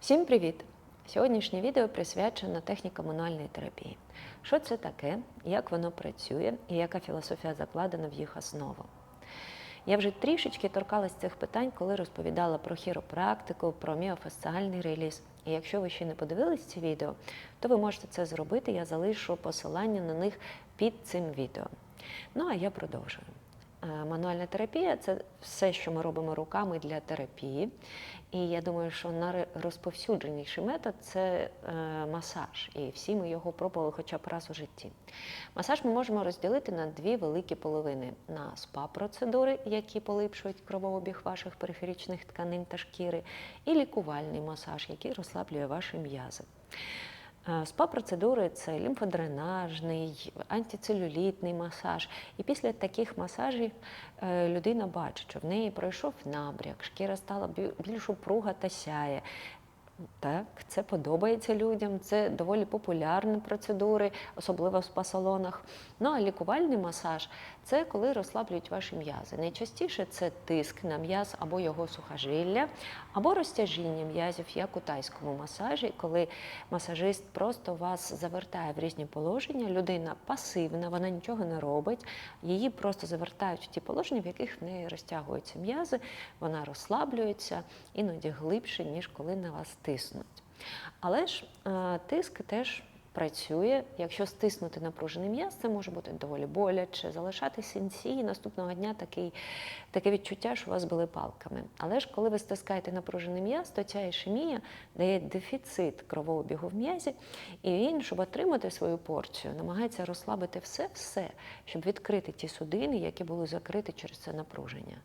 Всім привіт! Сьогоднішнє відео присвячено техніко-мануальної терапії. Що це таке, як воно працює і яка філософія закладена в їх основу. Я вже трішечки торкалась цих питань, коли розповідала про хіропрактику, про міофасціальний реліз. І якщо ви ще не подивились ці відео, то ви можете це зробити. Я залишу посилання на них під цим відео. Ну а я продовжую. Е, Мануальна терапія це все, що ми робимо руками для терапії. І я думаю, що найрозповсюдженіший метод це е, масаж. І всі ми його пробували хоча б раз у житті. Масаж ми можемо розділити на дві великі половини: на спа-процедури, які поліпшують кровообіг ваших периферичних тканин та шкіри, і лікувальний масаж, який розслаблює ваші м'язи. Е, Спа-процедури це лімфодренажний, антицелюлітний масаж. І після таких масажів е, людина бачить, що в неї пройшов набряк, шкіра стала бі- більш упруга та сяє. Так, це подобається людям, це доволі популярні процедури, особливо в спа-салонах. Ну а лікувальний масаж це коли розслаблюють ваші м'язи. Найчастіше це тиск на м'яз або його сухожилля, або розтяжіння м'язів, як у тайському масажі, коли масажист просто вас завертає в різні положення. Людина пасивна, вона нічого не робить, її просто завертають в ті положення, в яких в неї розтягуються м'язи, вона розслаблюється іноді глибше, ніж коли на вас тиснуть. Але ж е, тиск теж працює. Якщо стиснути напружений м'яз, це може бути доволі боляче, залишати синці, і наступного дня такий, таке відчуття, що вас були палками. Але ж коли ви стискаєте напружений м'яз, то ця ішемія дає дефіцит кровообігу в м'язі, і він, щоб отримати свою порцію, намагається розслабити все-все, щоб відкрити ті судини, які були закриті через це напруження.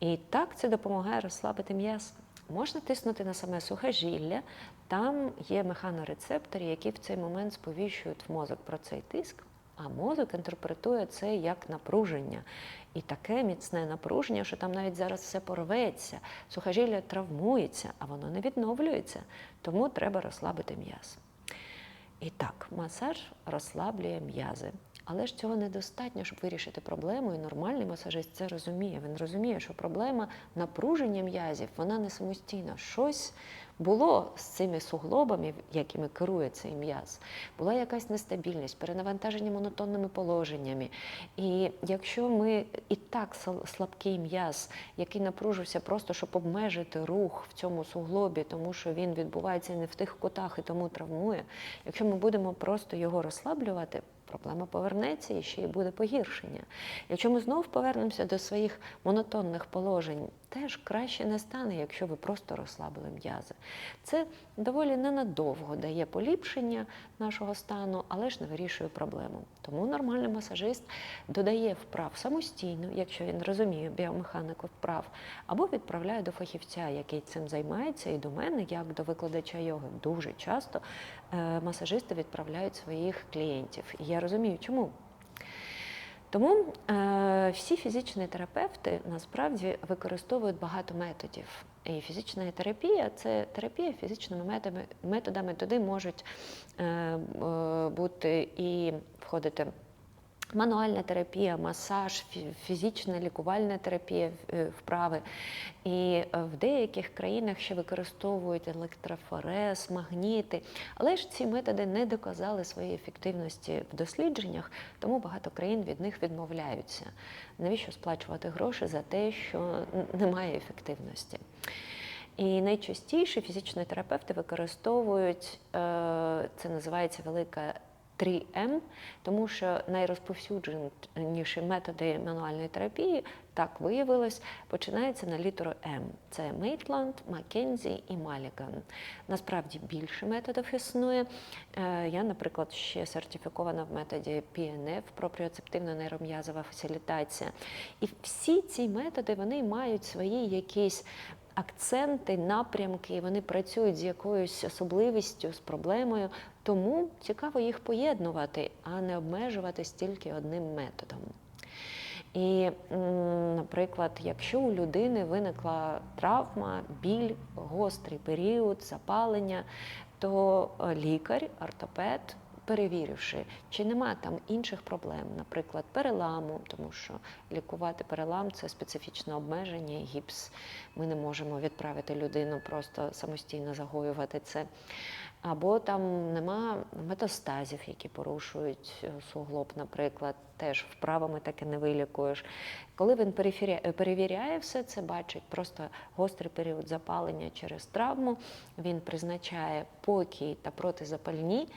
І так це допомагає розслабити м'яз. Можна тиснути на саме сухожилля, там є механорецептори, які в цей момент сповіщують в мозок про цей тиск, а мозок інтерпретує це як напруження. І таке міцне напруження, що там навіть зараз все порветься, сухожилля травмується, а воно не відновлюється. Тому треба розслабити м'яз. І так, масаж розслаблює м'язи. Але ж цього недостатньо, щоб вирішити проблему, і нормальний масажист це розуміє. Він розуміє, що проблема напруження м'язів, вона не самостійна. Щось було з цими суглобами, якими керує цей м'яз. Була якась нестабільність, перенавантаження монотонними положеннями. І якщо ми і так слабкий м'яз, який напружився просто, щоб обмежити рух в цьому суглобі, тому що він відбувається не в тих кутах і тому травмує, якщо ми будемо просто його розслаблювати, проблема повернеться і ще й буде погіршення. Якщо ми знову повернемося до своїх монотонних положень, теж краще не стане, якщо ви просто розслабили м'язи. Це доволі ненадовго дає поліпшення нашого стану, але ж не вирішує проблему. Тому нормальний масажист додає вправ самостійно, якщо він розуміє біомеханіку вправ, або відправляє до фахівця, який цим займається, і до мене, як до викладача йоги, дуже часто е, масажисти відправляють своїх клієнтів. І я розумію, чому. Тому е, всі фізичні терапевти насправді використовують багато методів. І фізична терапія це терапія фізичними методами. методами. Туди можуть е, е, бути і входити мануальна терапія, масаж, фізична лікувальна терапія, е, вправи. І е, в деяких країнах ще використовують електрофорез, магніти. Але ж ці методи не доказали своєї ефективності в дослідженнях, тому багато країн від них відмовляються. Навіщо сплачувати гроші за те, що немає ефективності? І найчастіше фізичні терапевти використовують, е, це називається велика 3М, тому що найрозповсюдженіші методи мануальної терапії, так виявилось, починаються на літеру М. Це Мейтланд, Маккензі і Маліган. Насправді більше методів існує. Е, Я, наприклад, ще сертифікована в методі PNF, пропріоцептивна нейром'язова фасилітація. І всі ці методи вони мають свої якісь акценти, напрямки, вони працюють з якоюсь особливістю, з проблемою. Тому цікаво їх поєднувати, а не обмежуватись тільки одним методом. І, наприклад, якщо у людини виникла травма, біль, гострий період, запалення, то е, лікар, ортопед перевіривши, чи нема там інших проблем, наприклад, переламу, тому що лікувати перелам це специфічне обмеження, гіпс. Ми не можемо відправити людину просто самостійно загоювати це. Або там нема метастазів, які порушують е, суглоб, наприклад, теж вправами таки не вилікуєш. Коли він перевіряє все це, бачить просто гострий період запалення через травму, він призначає покій та протизапальні.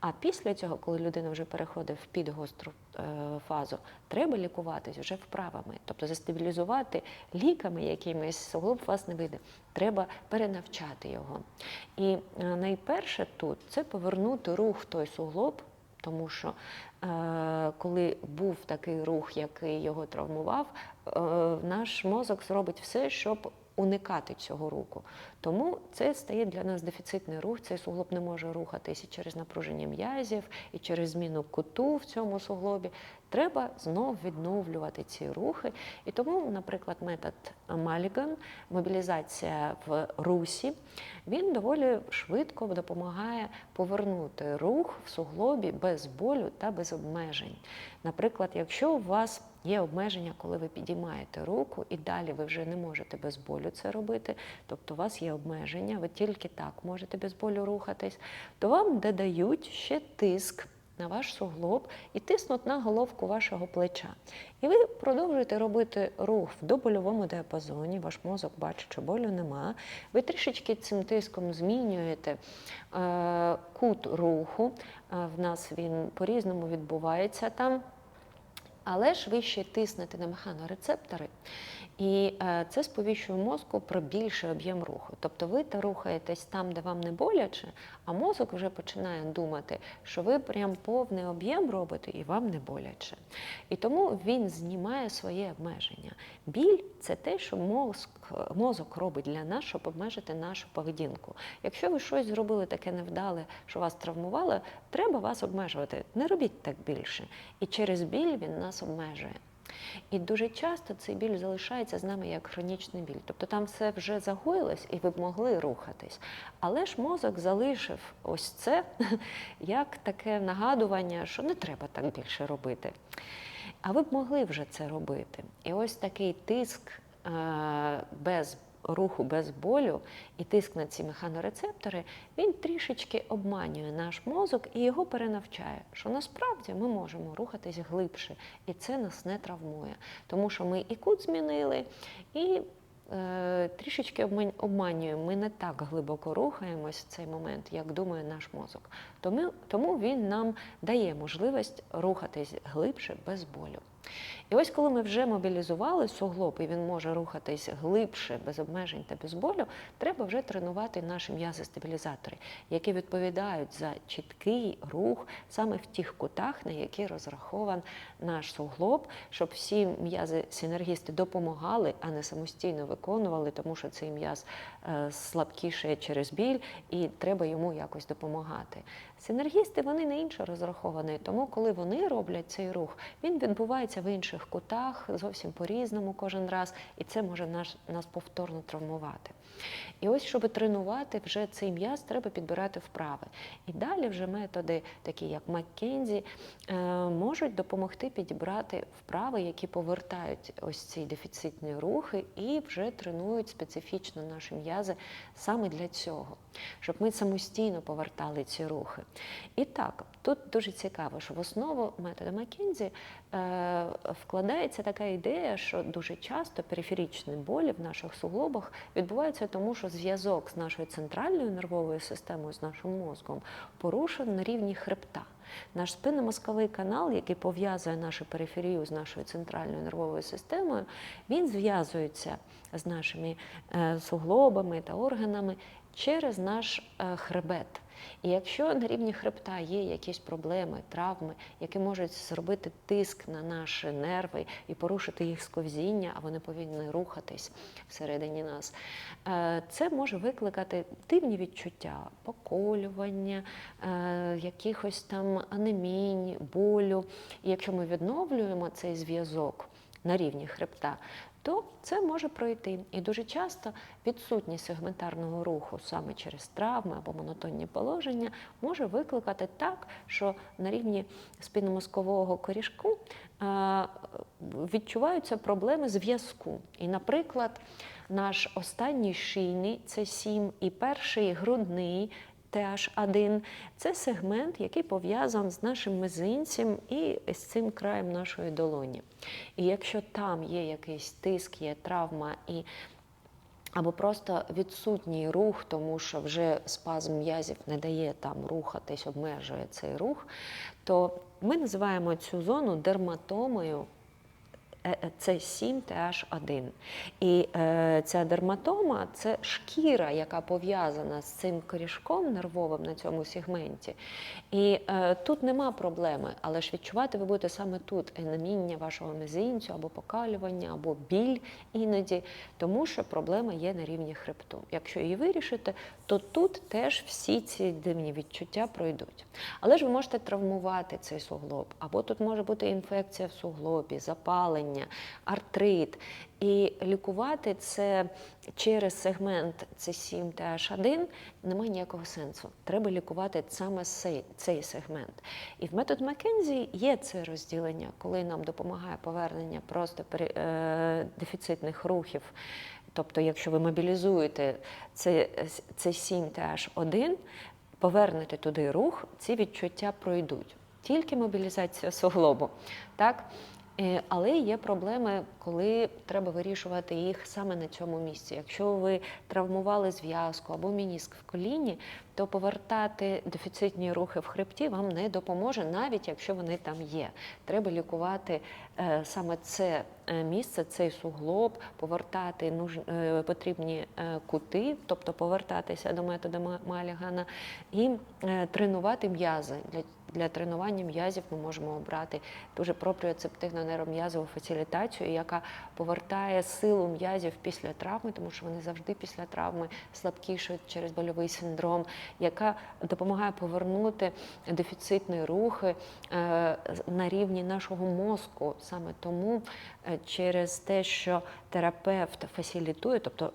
А після цього, коли людина вже переходить в підгостру е, фазу, треба лікуватись вже вправами, тобто застабілізувати ліками якимись суглоб вас не вийде. Треба перенавчати його. І е, найперше тут це повернути рух той суглоб, тому що е, коли був такий рух, який його травмував, е, наш мозок зробить все, щоб уникати цього руху. Тому це стає для нас дефіцитний рух. Цей суглоб не може рухатися і через напруження м'язів, і через зміну куту в цьому суглобі. Треба знов відновлювати ці рухи. І тому, наприклад, метод Маліган, мобілізація в русі, він доволі швидко допомагає повернути рух в суглобі без болю та без обмежень. Наприклад, якщо у вас є обмеження, коли ви підіймаєте руку, і далі ви вже не можете без болю це робити, тобто у вас є обмеження, ви тільки так можете без болю рухатись, то вам додають ще тиск на ваш суглоб і тиснуть на головку вашого плеча. І ви продовжуєте робити рух в добольовому діапазоні, ваш мозок бачить, що болю нема. Ви трішечки цим тиском змінюєте е, кут руху. Е, в нас він по-різному відбувається там. Але ж ви ще тиснете на механорецептори, і е, це сповіщує мозку про більший об'єм руху. Тобто ви та рухаєтесь там, де вам не боляче, а мозок вже починає думати, що ви прям повний об'єм робите і вам не боляче. І тому він знімає своє обмеження. Біль це те, що мозк, мозок робить для нас, щоб обмежити нашу поведінку. Якщо ви щось зробили таке невдале, що вас травмувало, треба вас обмежувати. Не робіть так більше. І через біль він нас обмежує. І дуже часто цей біль залишається з нами як хронічний біль. Тобто там все вже загоїлось і ви б могли рухатись. Але ж мозок залишив ось це як таке нагадування, що не треба так більше робити. А ви б могли вже це робити. І ось такий тиск е, без руху, без болю і тиск на ці механорецептори, він трішечки обманює наш мозок і його перенавчає, що насправді ми можемо рухатись глибше, і це нас не травмує. Тому що ми і кут змінили, і е, трішечки обман- обманюємо. Ми не так глибоко рухаємось в цей момент, як думає наш мозок. Тому, тому він нам дає можливість рухатись глибше без болю. І ось коли ми вже мобілізували суглоб, і він може рухатись глибше, без обмежень та без болю, треба вже тренувати наші м'язи-стабілізатори, які відповідають за чіткий рух саме в тих кутах, на які розрахован наш суглоб, щоб всі м'язи-синергісти допомагали, а не самостійно виконували, тому що цей м'яз е, слабкіше через біль, і треба йому якось допомагати. Синергісти вони на інше розраховані, тому коли вони роблять цей рух, він відбувається в інших кутах, зовсім по-різному кожен раз, і це може наш, нас повторно травмувати. І ось, щоб тренувати вже цей м'яз, треба підбирати вправи. І далі вже методи, такі як Маккензі, е, можуть допомогти підібрати вправи, які повертають ось ці дефіцитні рухи і вже тренують специфічно наші м'язи саме для цього, щоб ми самостійно повертали ці рухи. І так, тут дуже цікаво, що в основу методу Маккензі е, вкладається така ідея, що дуже часто периферічні болі в наших суглобах відбуваються тому, що зв'язок з нашою центральною нервовою системою, з нашим мозком, порушений на рівні хребта. Наш спинномозковий канал, який пов'язує нашу периферію з нашою центральною нервовою системою, він зв'язується з нашими е, суглобами та органами через наш е, хребет. І якщо на рівні хребта є якісь проблеми, травми, які можуть зробити тиск на наші нерви і порушити їх сковзіння, а вони повинні рухатись всередині нас, е, це може викликати дивні відчуття, поколювання, е, якихось там анемій, болю. І якщо ми відновлюємо цей зв'язок, на рівні хребта, то це може пройти. І дуже часто відсутність сегментарного руху саме через травми або монотонні положення може викликати так, що на рівні спинномозкового корішку е, відчуваються проблеми зв'язку. І, наприклад, наш останній шийний це 7 і перший грудний. TH1 – це сегмент, який пов'язаний з нашим мизинцем і з цим краєм нашої долоні. І якщо там є якийсь тиск, є травма і або просто відсутній рух, тому що вже спазм м'язів не дає там рухатись, обмежує цей рух, то ми називаємо цю зону дерматомою це 7 TH1. І е, ця дерматома це шкіра, яка пов'язана з цим корішком нервовим на цьому сегменті. І е, тут нема проблеми, але ж відчувати ви будете саме тут енеміння вашого мізинцю, або покалювання, або біль іноді, тому що проблема є на рівні хребту. Якщо її вирішите, то тут теж всі ці дивні відчуття пройдуть. Але ж ви можете травмувати цей суглоб, або тут може бути інфекція в суглобі, запалення артрит. І лікувати це через сегмент С7 TH1 немає ніякого сенсу. Треба лікувати саме цей, сегмент. І в метод Маккензі є це розділення, коли нам допомагає повернення просто е, дефіцитних рухів. Тобто, якщо ви мобілізуєте це, це 7 TH1, повернете туди рух, ці відчуття пройдуть. Тільки мобілізація суглобу. Так? Е, але є проблеми, коли треба вирішувати їх саме на цьому місці. Якщо ви травмували зв'язку або мініск в коліні, то повертати дефіцитні рухи в хребті вам не допоможе, навіть якщо вони там є. Треба лікувати е, саме це е, місце, цей суглоб, повертати потрібні кути, тобто повертатися до методу Малігана і тренувати м'язи. Для тренування м'язів ми можемо обрати дуже пропріоцептивну нейром'язову фасилітацію, яка повертає силу м'язів після травми, тому що вони завжди після травми слабкішають через больовий синдром, яка допомагає повернути дефіцитні рухи е, на рівні нашого мозку. Саме тому е, через те, що терапевт фасилітує, тобто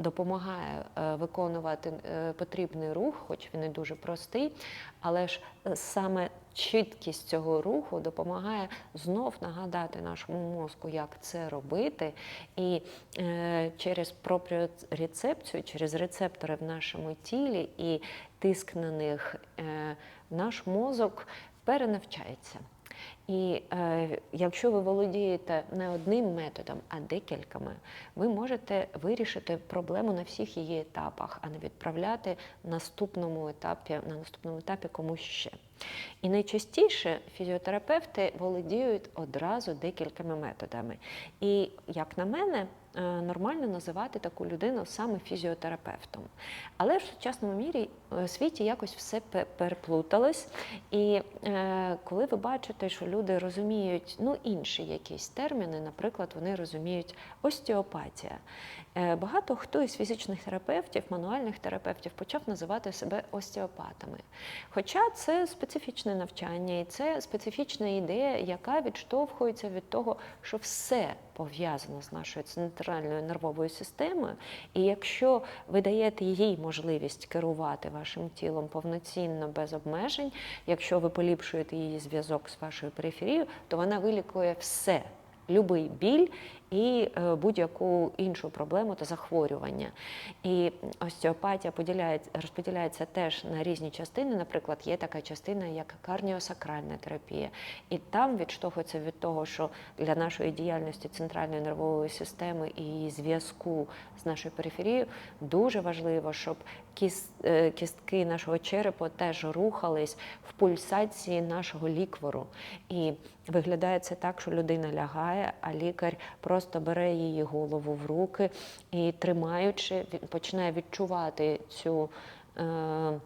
допомагає е, виконувати е, потрібний рух, хоч він і дуже простий, але ж е, саме чіткість цього руху допомагає знов нагадати нашому мозку, як це робити, і через пропріорецепцію, через рецептори в нашому тілі і тиск на них наш мозок перенавчається. І е, якщо ви володієте не одним методом, а декількома, ви можете вирішити проблему на всіх її етапах, а не відправляти наступному етапі, на наступному етапі комусь ще. І найчастіше фізіотерапевти володіють одразу декількома методами. І, як на мене, нормально називати таку людину саме фізіотерапевтом. Але в сучасному мірі е, світі якось все переплуталось. І е, коли ви бачите, що люди розуміють ну, інші якісь терміни, наприклад, вони розуміють остеопатія. Багато хто із фізичних терапевтів, мануальних терапевтів почав називати себе остеопатами. Хоча це специфічне навчання, і це специфічна ідея, яка відштовхується від того, що все пов'язано з нашою центральною нервовою системою. І якщо ви даєте їй можливість керувати вашим тілом повноцінно без обмежень, якщо ви поліпшуєте її зв'язок з вашою периферією, то вона вилікує все. Любий біль і е, будь-яку іншу проблему та захворювання. І остеопатія поділяється, розподіляється теж на різні частини. Наприклад, є така частина, як карніосакральна терапія. І там відштовхується від того, що для нашої діяльності центральної нервової системи і її зв'язку з нашою периферією дуже важливо, щоб е, кістки нашого черепу теж рухались в пульсації нашого ліквору. І виглядає це так, що людина лягає, а лікар просто просто бере її голову в руки і, тримаючи, починає відчувати цю. Е, е,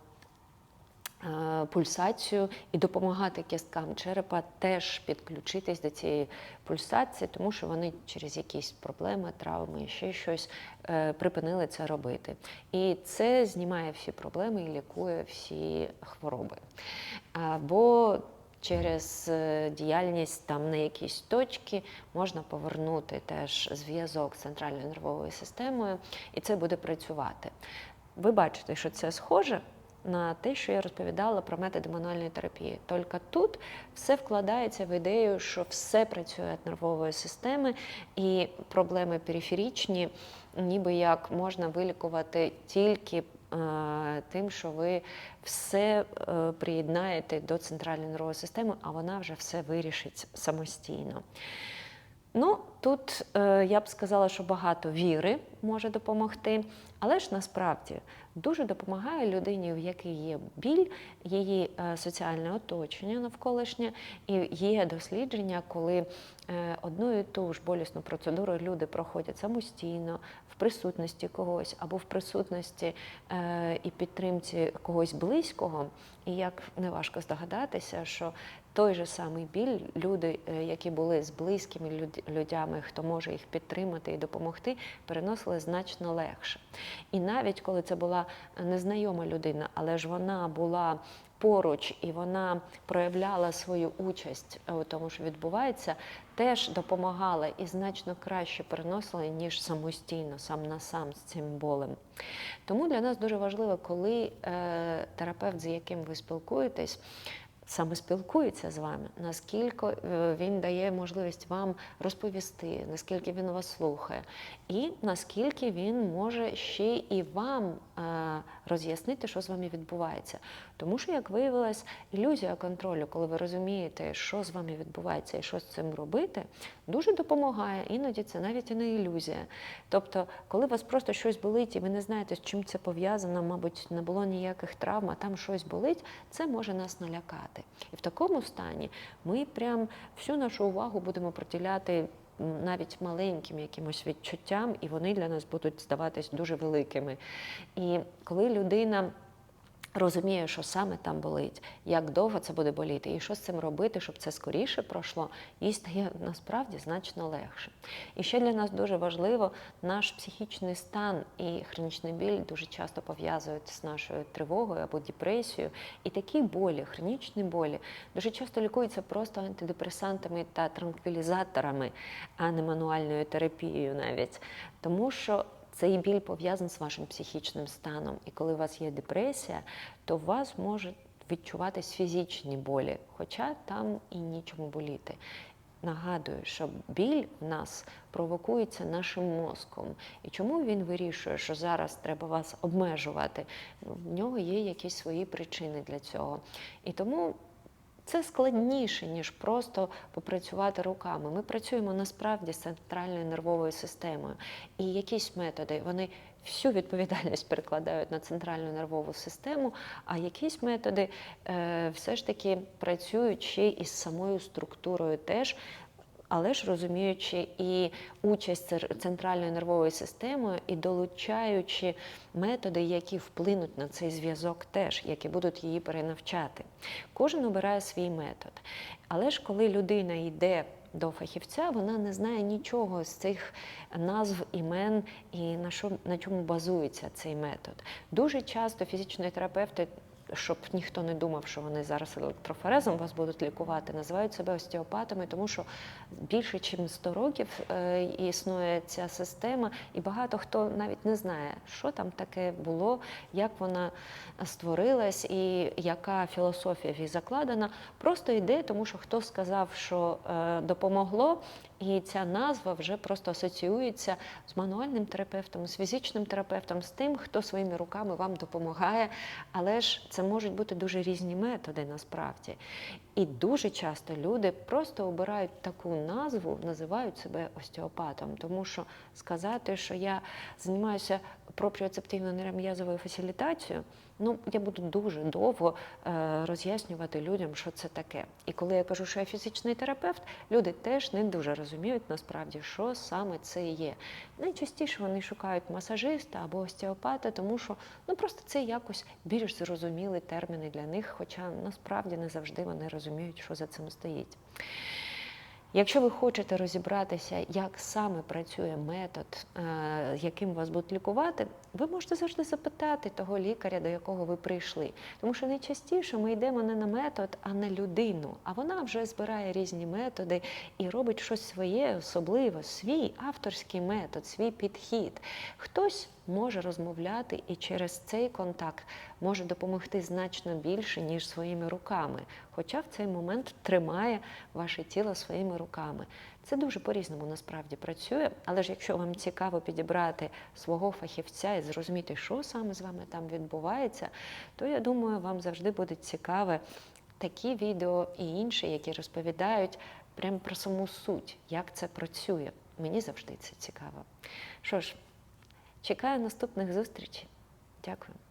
Пульсацію і допомагати кісткам черепа теж підключитись до цієї пульсації, тому що вони через якісь проблеми, травми, ще щось е, припинили це робити. І це знімає всі проблеми і лікує всі хвороби. Бо через е, діяльність там на якісь точки можна повернути теж зв'язок з центральною нервовою системою, і це буде працювати. Ви бачите, що це схоже на те, що я розповідала про методи мануальної терапії. Тільки тут все вкладається в ідею, що все працює від нервової системи, і проблеми периферічні, ніби як можна вилікувати тільки тим, що ви все е, приєднаєте до центральної нервової системи, а вона вже все вирішить самостійно. Ну, тут е, я б сказала, що багато віри може допомогти, але ж насправді дуже допомагає людині, в якій є біль, її е, соціальне оточення навколишнє, і є дослідження, коли е, одну і ту ж болісну процедуру люди проходять самостійно, в присутності когось або в присутності і підтримці когось близького. І як неважко здогадатися, що той же самий біль люди, які були з близькими люд- людями, хто може їх підтримати і допомогти, переносили значно легше. І навіть коли це була незнайома людина, але ж вона була поруч і вона проявляла свою участь у тому, що відбувається, теж допомагала і значно краще переносила, ніж самостійно, сам на сам з цим болем. Тому для нас дуже важливо, коли е, терапевт, з яким ви спілкуєтесь, саме спілкується з вами, наскільки е, він дає можливість вам розповісти, наскільки він вас слухає, і наскільки він може ще і вам е, роз'яснити, що з вами відбувається. Тому що, як виявилось, ілюзія контролю, коли ви розумієте, що з вами відбувається і що з цим робити, дуже допомагає. Іноді це навіть і не ілюзія. Тобто, коли вас просто щось болить, і ви не знаєте, з чим це пов'язано, мабуть, не було ніяких травм, а там щось болить, це може нас налякати. І в такому стані ми прям всю нашу увагу будемо приділяти навіть маленьким якимось відчуттям, і вони для нас будуть здаватись дуже великими. І коли людина розуміє, що саме там болить, як довго це буде боліти, і що з цим робити, щоб це скоріше пройшло, їй стає насправді значно легше. І ще для нас дуже важливо наш психічний стан і хронічний біль дуже часто пов'язують з нашою тривогою або депресією. І такі болі, хронічні болі, дуже часто лікуються просто антидепресантами та транквілізаторами, а не мануальною терапією навіть. Тому що цей біль пов'язаний з вашим психічним станом. І коли у вас є депресія, то у вас можуть відчуватись фізичні болі, хоча там і нічому боліти. Нагадую, що біль в нас провокується нашим мозком. І чому він вирішує, що зараз треба вас обмежувати? В нього є якісь свої причини для цього. І тому це складніше, ніж просто попрацювати руками. Ми працюємо насправді з центральною нервовою системою. І якісь методи вони всю відповідальність перекладають на центральну нервову систему, а якісь методи е, все ж таки працюють ще із самою структурою теж. Але ж розуміючи і участь центральної нервової системи, і долучаючи методи, які вплинуть на цей зв'язок, теж які будуть її перенавчати. Кожен обирає свій метод. Але ж коли людина йде до фахівця, вона не знає нічого з цих назв, імен і на що на чому базується цей метод. Дуже часто фізичні терапевти. Щоб ніхто не думав, що вони зараз електрофорезом вас будуть лікувати, називають себе остеопатами, тому що більше ніж 100 років е, існує ця система, і багато хто навіть не знає, що там таке було, як вона створилась і яка філософія в закладена. Просто йде, тому що хто сказав, що е, допомогло, і ця назва вже просто асоціюється з мануальним терапевтом, з фізичним терапевтом, з тим, хто своїми руками вам допомагає. Але ж це можуть бути дуже різні методи насправді. І дуже часто люди просто обирають таку назву, називають себе остеопатом, тому що сказати, що я займаюся пропріоцептивною нейром'язовою фасилітацією, ну я буду дуже довго е, роз'яснювати людям, що це таке. І коли я кажу, що я фізичний терапевт, люди теж не дуже розуміють насправді, що саме це є. Найчастіше вони шукають масажиста або остеопата, тому що ну просто це якось більш зрозумілі терміни для них, хоча насправді не завжди вони розуміють, що за цим стоїть. Якщо ви хочете розібратися, як саме працює метод, е, яким вас будуть лікувати, ви можете завжди запитати того лікаря, до якого ви прийшли. Тому що найчастіше ми йдемо не на метод, а на людину. А вона вже збирає різні методи і робить щось своє, особливе, свій авторський метод, свій підхід. Хтось може розмовляти і через цей контакт може допомогти значно більше, ніж своїми руками. Хоча в цей момент тримає ваше тіло своїми руками. Це дуже по-різному насправді працює, але ж якщо вам цікаво підібрати свого фахівця і зрозуміти, що саме з вами там відбувається, то я думаю, вам завжди буде цікаве такі відео і інші, які розповідають прямо про саму суть, як це працює. Мені завжди це цікаво. Що ж, чекаю наступних зустрічей. Дякую.